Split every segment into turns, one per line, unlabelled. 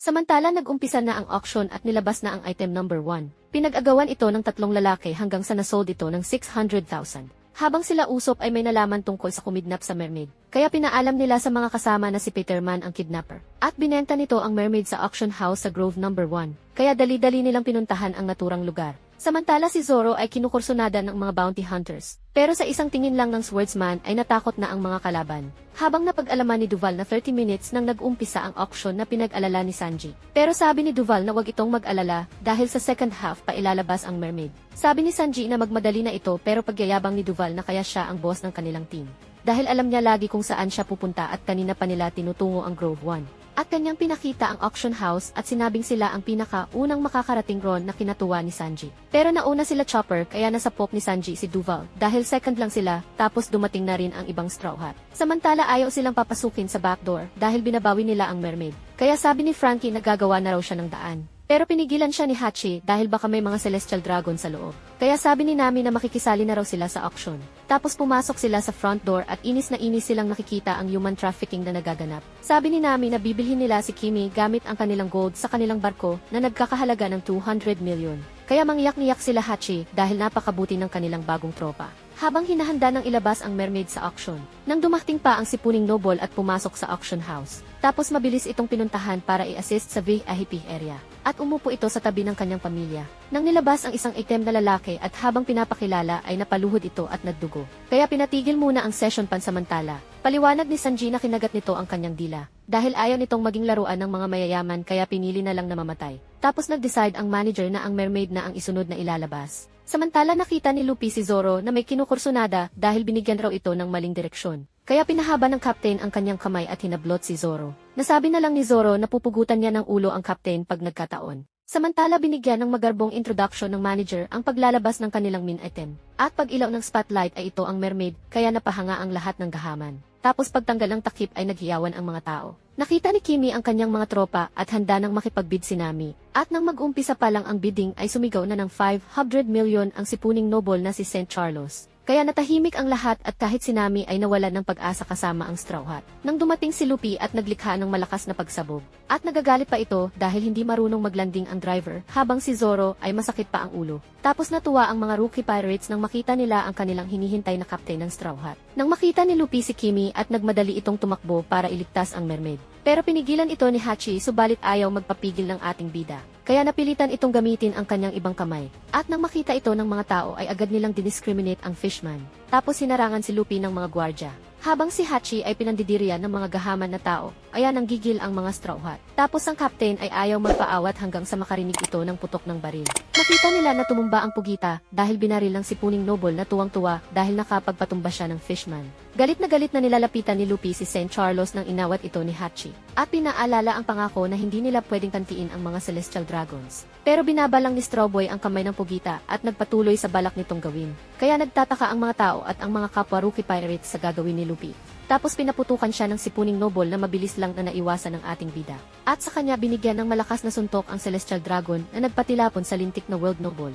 Samantala nag-umpisa na ang auction at nilabas na ang item number 1. Pinag-agawan ito ng tatlong lalaki hanggang sa nasold ito ng 600,000. Habang sila usop ay may nalaman tungkol sa kumidnap sa mermaid. Kaya pinaalam nila sa mga kasama na si Peterman ang kidnapper. At binenta nito ang mermaid sa auction house sa Grove number 1. Kaya dali-dali nilang pinuntahan ang naturang lugar. Samantala si Zoro ay kinukursunada ng mga bounty hunters. Pero sa isang tingin lang ng swordsman ay natakot na ang mga kalaban. Habang napag-alaman ni Duval na 30 minutes nang nag-umpisa ang auction na pinag-alala ni Sanji. Pero sabi ni Duval na wag itong mag-alala dahil sa second half pa ilalabas ang mermaid. Sabi ni Sanji na magmadali na ito pero pagyayabang ni Duval na kaya siya ang boss ng kanilang team. Dahil alam niya lagi kung saan siya pupunta at kanina pa nila tinutungo ang Grove 1 at kanyang pinakita ang auction house at sinabing sila ang pinaka-unang makakarating ron na kinatuwa ni Sanji. Pero nauna sila Chopper kaya nasa pop ni Sanji si Duval dahil second lang sila tapos dumating na rin ang ibang Straw Hat. Samantala ayaw silang papasukin sa backdoor dahil binabawi nila ang mermaid. Kaya sabi ni Frankie na gagawa na raw siya ng daan. Pero pinigilan siya ni Hachi dahil baka may mga celestial dragon sa loob. Kaya sabi ni Nami na makikisali na raw sila sa auction. Tapos pumasok sila sa front door at inis na inis silang nakikita ang human trafficking na nagaganap. Sabi ni Nami na bibilhin nila si Kimi gamit ang kanilang gold sa kanilang barko na nagkakahalaga ng 200 million. Kaya mangyak-niyak sila Hachi dahil napakabuti ng kanilang bagong tropa. Habang hinahanda ng ilabas ang mermaid sa auction, nang dumating pa ang sipuning noble at pumasok sa auction house. Tapos mabilis itong pinuntahan para i-assist sa VIP area. At umupo ito sa tabi ng kanyang pamilya. Nang nilabas ang isang item na lalaki at habang pinapakilala ay napaluhod ito at nagdugo. Kaya pinatigil muna ang session pansamantala. Paliwanag ni Sanji na kinagat nito ang kanyang dila. Dahil ayaw nitong maging laruan ng mga mayayaman kaya pinili na lang na mamatay. Tapos nag-decide ang manager na ang mermaid na ang isunod na ilalabas. Samantala nakita ni Luffy si Zoro na may kinukursunada dahil binigyan raw ito ng maling direksyon. Kaya pinahaba ng captain ang kanyang kamay at hinablot si Zoro. Nasabi na lang ni Zoro na pupugutan niya ng ulo ang captain pag nagkataon. Samantala binigyan ng magarbong introduction ng manager ang paglalabas ng kanilang main item. At pag ilaw ng spotlight ay ito ang mermaid kaya napahanga ang lahat ng gahaman. Tapos pagtanggal ng takip ay naghiyawan ang mga tao. Nakita ni Kimi ang kanyang mga tropa at handa nang makipagbid si Nami. At nang mag-umpisa pa lang ang bidding ay sumigaw na ng 500 million ang sipuning noble na si St. Charles. Kaya natahimik ang lahat at kahit si Nami ay nawalan ng pag-asa kasama ang Straw Hat. Nang dumating si Luffy at naglikha ng malakas na pagsabog. At nagagalit pa ito dahil hindi marunong maglanding ang driver habang si Zoro ay masakit pa ang ulo. Tapos natuwa ang mga rookie pirates nang makita nila ang kanilang hinihintay na kapten ng Straw Hat. Nang makita ni Luffy si Kimi at nagmadali itong tumakbo para iligtas ang mermaid. Pero pinigilan ito ni Hachi subalit ayaw magpapigil ng ating bida. Kaya napilitan itong gamitin ang kanyang ibang kamay. At nang makita ito ng mga tao ay agad nilang diniscriminate ang fishman. Tapos sinarangan si Luffy ng mga gwardya. Habang si Hachi ay pinandidirian ng mga gahaman na tao, ayan ang gigil ang mga straw hat. Tapos ang captain ay ayaw magpaawat hanggang sa makarinig ito ng putok ng baril. Nakita nila na tumumba ang pugita dahil binaril ng sipuning noble na tuwang-tuwa dahil nakapagpatumba siya ng fishman. Galit na galit na nilalapitan ni Luffy si St. Charles nang inawat ito ni Hachi. At pinaalala ang pangako na hindi nila pwedeng kantiin ang mga celestial dragons. Pero binabalang ni Strawboy ang kamay ng pugita at nagpatuloy sa balak nitong gawin. Kaya nagtataka ang mga tao at ang mga kapwa rookie pirates sa gagawin ni Luffy. Tapos pinaputukan siya ng sipuning noble na mabilis lang na naiwasan ng ating bida. At sa kanya binigyan ng malakas na suntok ang Celestial Dragon na nagpatilapon sa lintik na World Noble.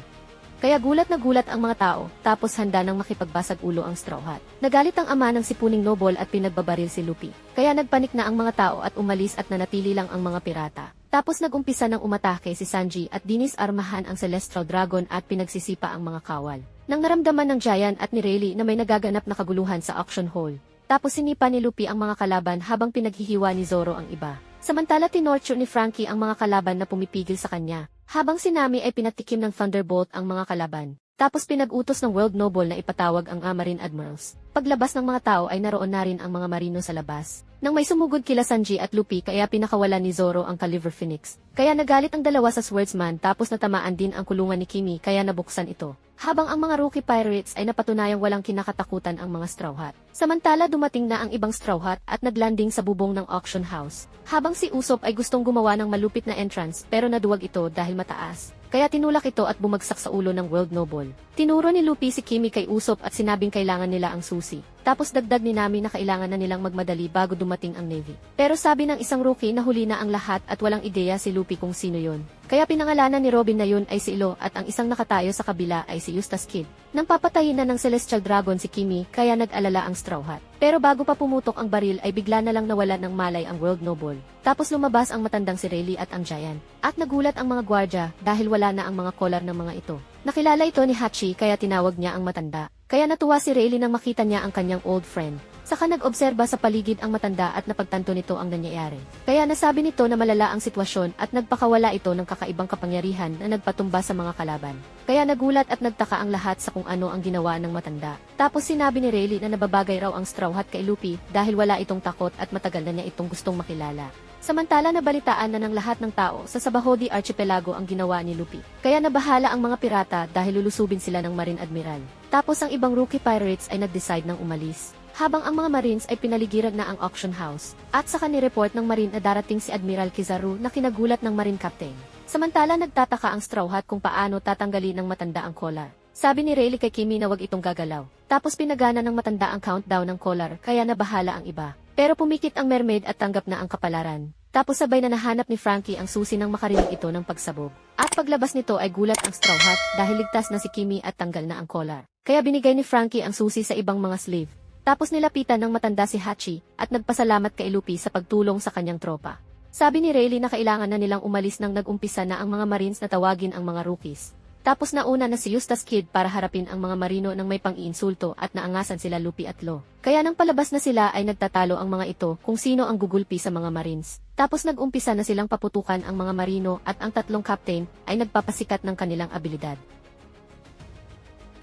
Kaya gulat na gulat ang mga tao, tapos handa nang makipagbasag ulo ang Straw Hat. Nagalit ang ama ng sipuning noble at pinagbabaril si Luffy. Kaya nagpanik na ang mga tao at umalis at nanatili lang ang mga pirata. Tapos nagumpisa ng umatake si Sanji at dinis armahan ang Celestial Dragon at pinagsisipa ang mga kawal. Nang naramdaman ng Giant at ni Rayleigh na may nagaganap na kaguluhan sa auction hall. Tapos sinipa ni Luffy ang mga kalaban habang pinaghihiwa ni Zoro ang iba. Samantala tinorture ni Frankie ang mga kalaban na pumipigil sa kanya. Habang si Nami ay pinatikim ng Thunderbolt ang mga kalaban. Tapos pinag-utos ng World Noble na ipatawag ang Marine Admirals. Paglabas ng mga tao ay naroon na rin ang mga marino sa labas. Nang may sumugod kila Sanji at Luffy kaya pinakawalan ni Zoro ang Caliver Phoenix. Kaya nagalit ang dalawa sa swordsman tapos natamaan din ang kulungan ni Kimi kaya nabuksan ito. Habang ang mga rookie pirates ay napatunayang walang kinakatakutan ang mga Straw Hat. Samantala dumating na ang ibang Straw Hat at naglanding sa bubong ng auction house. Habang si Usopp ay gustong gumawa ng malupit na entrance pero naduwag ito dahil mataas. Kaya tinulak ito at bumagsak sa ulo ng World Noble. Tinuro ni Luffy si Kimi kay Usopp at sinabing kailangan nila ang susi. Tapos dagdag ni Nami na kailangan na nilang magmadali bago dumating ang Navy. Pero sabi ng isang rookie na huli na ang lahat at walang ideya si Luffy kung sino yon. Kaya pinangalanan ni Robin na yun ay si Ilo at ang isang nakatayo sa kabila ay si Eustace Kid. Nang papatayin na ng Celestial Dragon si Kimi, kaya nag-alala ang Straw Hat. Pero bago pa pumutok ang baril ay bigla na lang nawala ng malay ang World Noble. Tapos lumabas ang matandang si Rayleigh at ang Giant. At nagulat ang mga gwardya dahil wala na ang mga collar ng mga ito. Nakilala ito ni Hachi kaya tinawag niya ang matanda. Kaya natuwa si Rayleigh nang makita niya ang kanyang old friend. Saka nag-obserba sa paligid ang matanda at napagtanto nito ang nangyayari. Kaya nasabi nito na malala ang sitwasyon at nagpakawala ito ng kakaibang kapangyarihan na nagpatumba sa mga kalaban. Kaya nagulat at nagtaka ang lahat sa kung ano ang ginawa ng matanda. Tapos sinabi ni Rayleigh na nababagay raw ang Straw Hat kay Luffy dahil wala itong takot at matagal na niya itong gustong makilala. Samantala nabalitaan na ng lahat ng tao sa Sabahodi Archipelago ang ginawa ni Luffy. Kaya nabahala ang mga pirata dahil lulusubin sila ng Marine Admiral. Tapos ang ibang rookie pirates ay nag-decide ng umalis. Habang ang mga Marines ay pinaligiran na ang auction house. At saka ni-report ng Marine na darating si Admiral Kizaru na kinagulat ng Marine Captain. Samantala nagtataka ang Straw Hat kung paano tatanggalin ng matanda ang collar. Sabi ni Rayleigh kay Kimi na wag itong gagalaw. Tapos pinagana ng matanda ang countdown ng collar kaya nabahala ang iba. Pero pumikit ang mermaid at tanggap na ang kapalaran. Tapos sabay na nahanap ni Frankie ang susi ng makarinig ito ng pagsabog. At paglabas nito ay gulat ang Straw Hat dahil ligtas na si Kimi at tanggal na ang collar. Kaya binigay ni Frankie ang susi sa ibang mga slave. Tapos nilapitan ng matanda si Hachi at nagpasalamat kay Luffy sa pagtulong sa kanyang tropa. Sabi ni Rayleigh na kailangan na nilang umalis nang nag-umpisa na ang mga Marines na tawagin ang mga rookies. Tapos nauna na si Eustace Kid para harapin ang mga marino ng may pang-iinsulto at naangasan sila Luffy at Lo. Kaya nang palabas na sila ay nagtatalo ang mga ito kung sino ang gugulpi sa mga Marines. Tapos nag-umpisa na silang paputukan ang mga marino at ang tatlong captain ay nagpapasikat ng kanilang abilidad.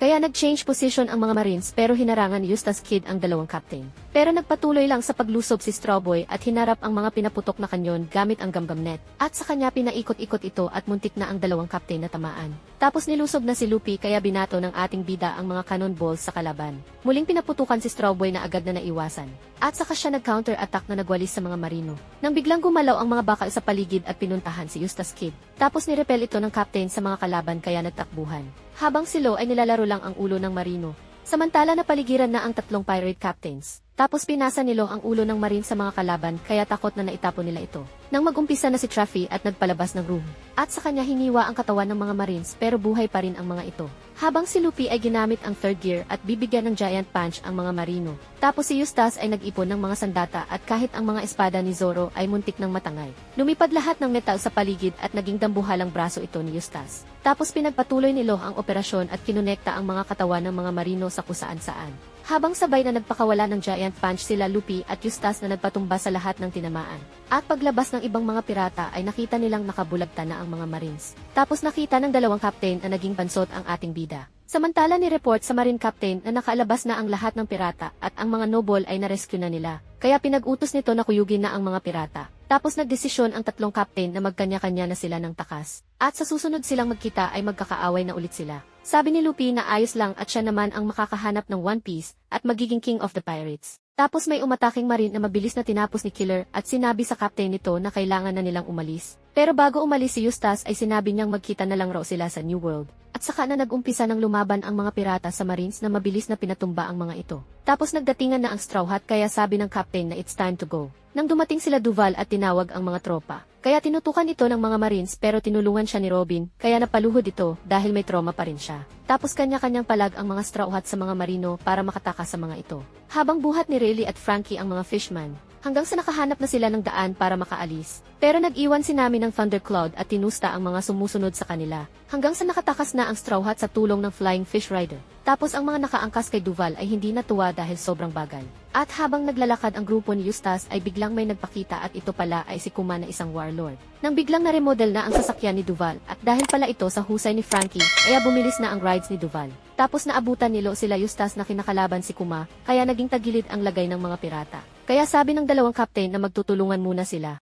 Kaya nag-change position ang mga Marines pero hinarangan Eustace Kid ang dalawang captain. Pero nagpatuloy lang sa paglusob si Strawboy at hinarap ang mga pinaputok na kanyon gamit ang gamgam net. At sa kanya pinaikot-ikot ito at muntik na ang dalawang captain na tamaan. Tapos nilusob na si Luffy kaya binato ng ating bida ang mga cannonballs sa kalaban. Muling pinaputukan si Strawboy na agad na naiwasan. At saka siya nag-counter attack na nagwalis sa mga marino. Nang biglang gumalaw ang mga bakal sa paligid at pinuntahan si Eustace Kid. Tapos nirepel ito ng captain sa mga kalaban kaya nagtakbuhan. Habang si Lo ay nilalaro lang ang ulo ng marino. Samantala napaligiran na ang tatlong pirate captains. Tapos pinasa nilo ang ulo ng marine sa mga kalaban kaya takot na naitapon nila ito. Nang magumpisa na si Traffy at nagpalabas ng room. At sa kanya hiniwa ang katawan ng mga marines pero buhay pa rin ang mga ito. Habang si Luffy ay ginamit ang third gear at bibigyan ng giant punch ang mga marino. Tapos si Eustace ay nag-ipon ng mga sandata at kahit ang mga espada ni Zoro ay muntik ng matangay. Lumipad lahat ng metal sa paligid at naging dambuhalang braso ito ni Eustace. Tapos pinagpatuloy ni Lo ang operasyon at kinonekta ang mga katawan ng mga marino sa kusaan-saan. Habang sabay na nagpakawala ng giant punch sila Luffy at Eustace na nagpatumba sa lahat ng tinamaan. At paglabas ng ibang mga pirata ay nakita nilang nakabulagta na ang mga marines. Tapos nakita ng dalawang captain na naging bansot ang ating bida. Samantala ni report sa marine captain na nakaalabas na ang lahat ng pirata at ang mga noble ay narescue na nila. Kaya pinag-utos nito na kuyugin na ang mga pirata. Tapos nagdesisyon ang tatlong captain na magkanya-kanya na sila ng takas. At sa susunod silang magkita ay magkakaaway na ulit sila. Sabi ni Luffy na ayos lang at siya naman ang makakahanap ng One Piece at magiging King of the Pirates. Tapos may umataking marine na mabilis na tinapos ni Killer at sinabi sa captain nito na kailangan na nilang umalis. Pero bago umalis si Eustace ay sinabi niyang magkita na lang raw sila sa New World. At saka na nag-umpisa ng lumaban ang mga pirata sa marines na mabilis na pinatumba ang mga ito. Tapos nagdatingan na ang Straw Hat kaya sabi ng captain na it's time to go. Nang dumating sila Duval at tinawag ang mga tropa. Kaya tinutukan ito ng mga marines pero tinulungan siya ni Robin kaya napaluhod ito dahil may trauma pa rin siya. Tapos kanya-kanyang palag ang mga Straw Hat sa mga marino para makatakas sa mga ito. Habang buhat ni Rayleigh at Frankie ang mga fishman, hanggang sa nakahanap na sila ng daan para makaalis. Pero nag-iwan si Nami ng Thundercloud at tinusta ang mga sumusunod sa kanila, hanggang sa nakatakas na ang Straw Hat sa tulong ng Flying Fish Rider. Tapos ang mga nakaangkas kay Duval ay hindi natuwa dahil sobrang bagal. At habang naglalakad ang grupo ni Eustace ay biglang may nagpakita at ito pala ay si Kuma na isang warlord. Nang biglang na-remodel na ang sasakyan ni Duval at dahil pala ito sa husay ni Frankie, kaya bumilis na ang rides ni Duval. Tapos naabutan nilo sila Eustace na kinakalaban si Kuma, kaya naging tagilid ang lagay ng mga pirata. Kaya sabi ng dalawang captain na magtutulungan muna sila.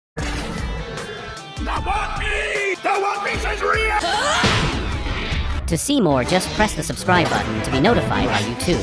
To see more, just press the subscribe button to be notified by YouTube.